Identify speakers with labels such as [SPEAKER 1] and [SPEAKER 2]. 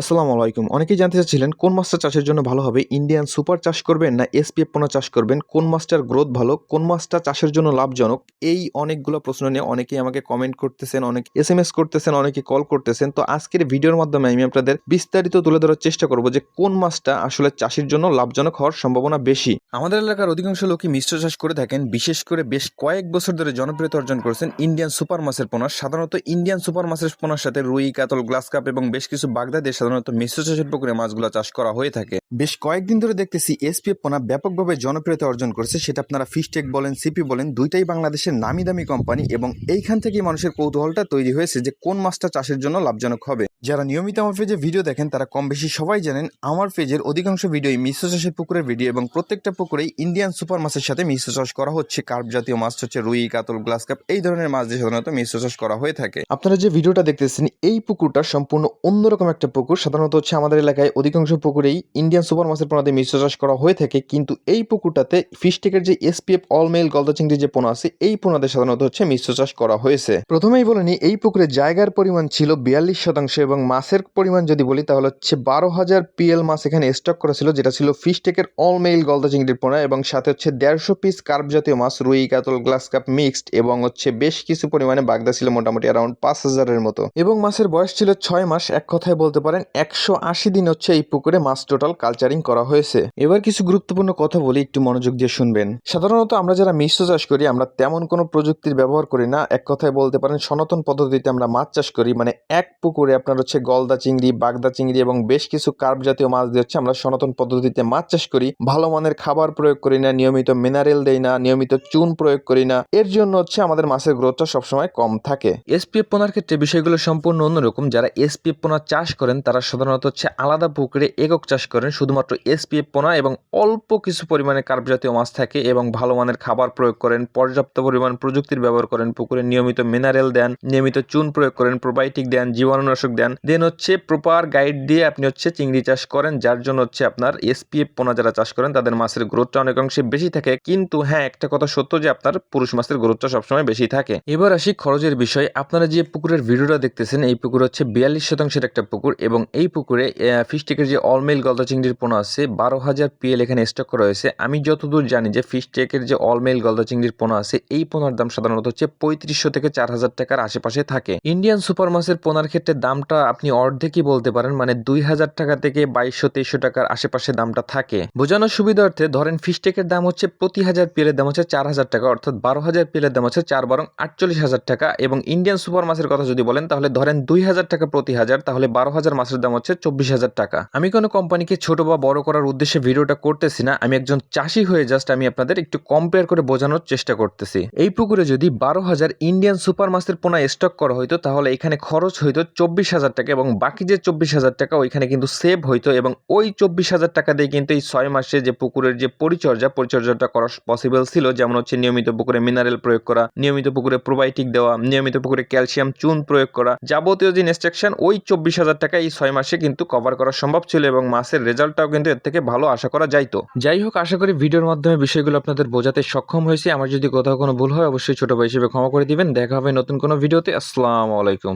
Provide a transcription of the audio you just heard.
[SPEAKER 1] আসসালামু আলাইকুম। অনেকেই জানতে চাচ্ছিলেন, কোন মাছটা চাষের জন্য ভালো হবে? ইন্ডিয়ান সুপার চাষ করবেন না এসপিএফ পোনা চাষ করবেন? কোন মাছটার গ্রোথ ভালো? কোন মাছটা চাষের জন্য লাভজনক? এই অনেকগুলো প্রশ্ন নিয়ে অনেকেই আমাকে কমেন্ট করতেছেন, অনেক এস এম এস করতেছেন, অনেকে কল করতেছেন। তো আজকের ভিডিওর মাধ্যমে আমি আপনাদের বিস্তারিত তুলে ধরার চেষ্টা করব যে কোন মাছটা আসলে চাষের জন্য লাভজনক হওয়ার সম্ভাবনা বেশি। আমাদের এলাকার অধিকাংশ লোকই মিশ্র চাষ করে থাকেন। বিশেষ করে বেশ কয়েক বছর ধরে জনপ্রিয়তা অর্জন করেছেন ইন্ডিয়ান সুপার মাছের পোনা। সাধারণত ইন্ডিয়ান সুপার মাছের পোনার সাথে রুই, কাতল, গ্লাস কাপ এবং বেশ কিছু বাগদাদে সাধারণত মিশ্র চাষের পুকুরে মাছগুলো চাষ করা হয়ে থাকে। বেশ কয়েকদিন ধরে দেখতেছি এসপিএফ পোনা ব্যাপকভাবে জনপ্রিয়তা অর্জন করেছে, সেটা আপনারা ফিশটেক বলেন সিপি বলেন, দুইটাই বাংলাদেশের নামি দামি কোম্পানি এবং এইখান থেকে মানুষের কৌতূহলটা তৈরি হয়েছে যে কোন মাছটা চাষের জন্য লাভজনক হবে। যারা নিয়মিত আমার পেজে ভিডিও দেখেন, তারা কম বেশি সবাই জানেন, আমার পেজের অধিকাংশ ভিডিওই মিশ্র চাষের পুকুরের ভিডিও এবং প্রত্যেকটা পুকুরেই ইন্ডিয়ান সুপার মাছের সাথে মিশ্র চাষ করা হচ্ছে। কার্প জাতীয় মাছ হচ্ছে রুই, কাতল, গ্লাস কাপ, এই ধরনের মাছ দিয়ে সাধারণত মিশ্র চাষ করা হয়ে থাকে। আপনারা যে ভিডিওটা দেখতেছেন, এই পুকুরটা সম্পূর্ণ অন্যরকম একটা পুকুর। সাধারণত হচ্ছে আমাদের এলাকায় অধিকাংশ পুকুরেই ইন্ডিয়ান সুপার মাছের পোনাতে মিশ্র চাষ করা হয়ে থাকে। কিন্তু এই পুকুরটাতে ফিশটেকের যে এসপিএফ অল মেল গলদা চিংড়ি যে পোনা আছে, এই পোনাতে সাধারণত হচ্ছে মিশ্র চাষ করা হয়েছে। প্রথমেই বলে নি, এই পুকুরে জায়গার পরিমাণ ছিল বিয়াল্লিশ শতাংশ এবং মাছের পরিমাণ যদি বলি, তাহলে হচ্ছে বারো হাজার পিএল মাছ এখানে স্টক করা ছিল, যেটা ছিল ফিশটেকের অল মেল গলদা চিংড়ির পোনা এবং সাথে হচ্ছে দেড়শো পিস কার্প জাতীয় মাছ, রুই, কাতল গ্লাস কাপ মিক্সড এবং হচ্ছে বেশ কিছু পরিমাণে বাগদা ছিল মোটামুটি অ্যারাউন্ড পাঁচ হাজারের মতো। এবং মাছের বয়স ছিল ছয় মাস, এক কথায় বলতে পারেন একশো আশি দিন হচ্ছে এই পুকুরে মাছ টোটাল কালচারিং করা হয়েছে। এবার কিছু গুরুত্বপূর্ণ কথা বলি, একটু মনোযোগ দিয়ে শুনবেন। সাধারণত আমরা যারা মিশ্র চাষ করি, আমরা তেমন কোনো প্রযুক্তির ব্যবহার করি না, এক কথায় বলতে পারেন সনাতন পদ্ধতিতে আমরা মাছ চাষ করি মানে এক পুকুরে আপনার হচ্ছে গলদা চিংড়ি, বাগদা চিংড়ি এবং বেশ কিছু কার্প জাতীয় মাছ দিয়ে হচ্ছে আমরা সনাতন পদ্ধতিতে মাছ চাষ করি। ভালো মানের খাবার প্রয়োগ করি না, নিয়মিত মিনারেল দেই না, নিয়মিত চুন প্রয়োগ করি না। এর জন্য হচ্ছে আমাদের মাছের গ্রোথটা সবসময় কম থাকে। এসপিএফ পোনার ক্ষেত্রে বিষয়গুলো সম্পূর্ণ অন্যরকম। যারা এসপিএফ পোনা চাষ করেন, তারা সাধারণত হচ্ছে আলাদা পুকুরে একক চাষ করেন। শুধুমাত্র এসপিএফ পোনা এবং অল্প কিছু পরিমাণে কার্প জাতীয় মাছ থাকে এবং ভালো মানের খাবার প্রয়োগ করেন, পর্যাপ্ত পরিমাণ প্রযুক্তির ব্যবহার করেন, পুকুরে নিয়মিত মিনারেল দেন, নিয়মিত চুন প্রয়োগ করেন প্রোবায়োটিক দেন, জীবাণুনাশক দেন। দেন হচ্ছে প্রপার গাইড দিয়ে আপনি হচ্ছে চিংড়ি চাষ করেন, যার জন্য হচ্ছে আপনার এসপিএফ পোনা যারা চাষ করেন, তাদের মাছের গ্রোথটা অনেকাংশে বেশি থাকে। কিন্তু হ্যাঁ একটা কথা সত্য যে আপনার পুরুষ মাছের গ্রোথটা সবসময় বেশি থাকে। এবার আসি খরচের বিষয়। আপনারা যে পুকুরের ভিডিওটা দেখতেছেন, এই পুকুর হচ্ছে বিয়াল্লিশ শতাংশের একটা পুকুর এবং এই পুকুরে ফিশটেকের যে অলমেল গলদা চিংড়ির পোনা আছে, বারো হাজার পিএল এখানে স্টক করা হয়েছে। আমি যতদূর জানি যে ফিশটেকের যে অলমেল গলদা চিংড়ির পোনা আছে, এই পোনার দাম সাধারণত হচ্ছে পঁয়ত্রিশশো থেকে চার হাজার টাকার আশেপাশে থাকে। ইন্ডিয়ান সুপার মাছের পোনার ক্ষেত্রে দামটা আপনি অর্ধেকই বলতে পারেন মানে দুই হাজার টাকা থেকে বাইশশো, তেইশশো টাকার আশেপাশে দামটা থাকে। বোঝানোর সুবিধার্থে ধরেন ফিশটেকের দাম হচ্ছে প্রতি হাজার পিএলের দাম হচ্ছে চার হাজার টাকা, অর্থাৎ বারো হাজার পিএলের দাম হচ্ছে চার বরং আটচল্লিশ হাজার টাকা। এবং ইন্ডিয়ান সুপার মাছের কথা যদি বলেন, তাহলে ধরেন দুই হাজার টাকা প্রতি হাজার, তাহলে বারো হাজার মাছের দাম হচ্ছে চব্বিশ হাজার টাকা। আমি কোনো কোম্পানিকে ছোট বা বড় করার উদ্দেশ্যে ভিডিওটা করতেছি না, আমি একজন চাষি হয়ে জাস্ট আমি আপনাদের একটু কম্পেয়ার করে বোঝানোর চেষ্টা করতেছি। এই পুকুরে যদি বারো হাজার ইন্ডিয়ান সুপার মাছের পোনা স্টক করা হইতো, তাহলে এখানে খরচ হইতো চব্বিশ হাজার টাকা এবং বাকি যে চব্বিশ হাজার টাকা ওইখানে কিন্তু সেভ হইতো এবং ওই চব্বিশ হাজার টাকা দিয়ে কিন্তু এই ছয় মাসে যে পুকুরের যে পরিচর্যা, পরিচর্যাটা করা পসিবল ছিল, যেমন হচ্ছে নিয়মিত পুকুরে মিনারেল প্রয়োগ করা, নিয়মিত পুকুরে প্রোবায়োটিক দেওয়া, নিয়মিত পুকুরে ক্যালসিয়াম চুন প্রয়োগ করা, যাবতীয় যে ইনস্ট্রাকশন ওই চব্বিশ হাজার টাকা এই ছয় মাসে কিন্তু কভার করা সম্ভব ছিল এবং মাসের রেজাল্টটাও কিন্তু এর থেকে ভালো আশা করা যাইতো। যাই হোক, আশা করি ভিডিওর মাধ্যমে বিষয়গুলো আপনাদের বোঝাতে সক্ষম হয়েছে। আমার যদি কোথাও কোনো ভুল হয়, অবশ্যই ছোট ভাই হিসেবে ক্ষমা করে দিবেন। দেখা হবে নতুন কোনো ভিডিওতে। আসসালামু আলাইকুম।